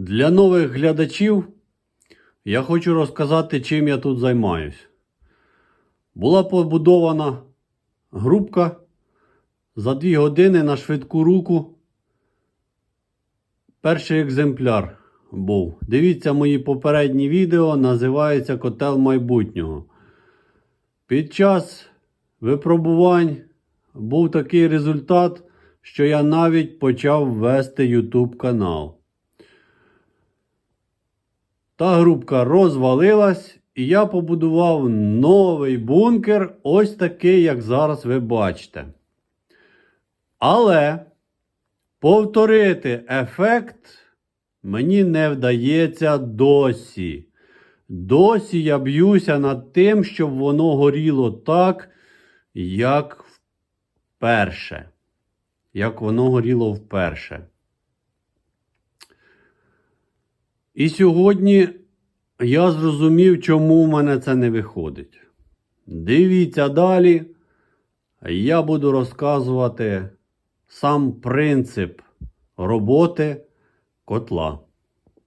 Для нових глядачів я хочу розказати, чим я тут займаюсь. Була побудована групка за 2 години на швидку руку. Перший екземпляр був. Дивіться мої попередні відео, називається Котел майбутнього. Під час випробувань був такий результат, що я навіть почав вести YouTube канал. Та групка розвалилась, і я побудував новий бункер, ось такий, як зараз ви бачите. Але повторити ефект мені не вдається досі. Досі я б'юся над тим, щоб воно горіло так, як вперше. Як воно горіло вперше. І сьогодні я зрозумів, чому в мене це не виходить. Дивіться далі. Я буду розказувати сам принцип роботи котла.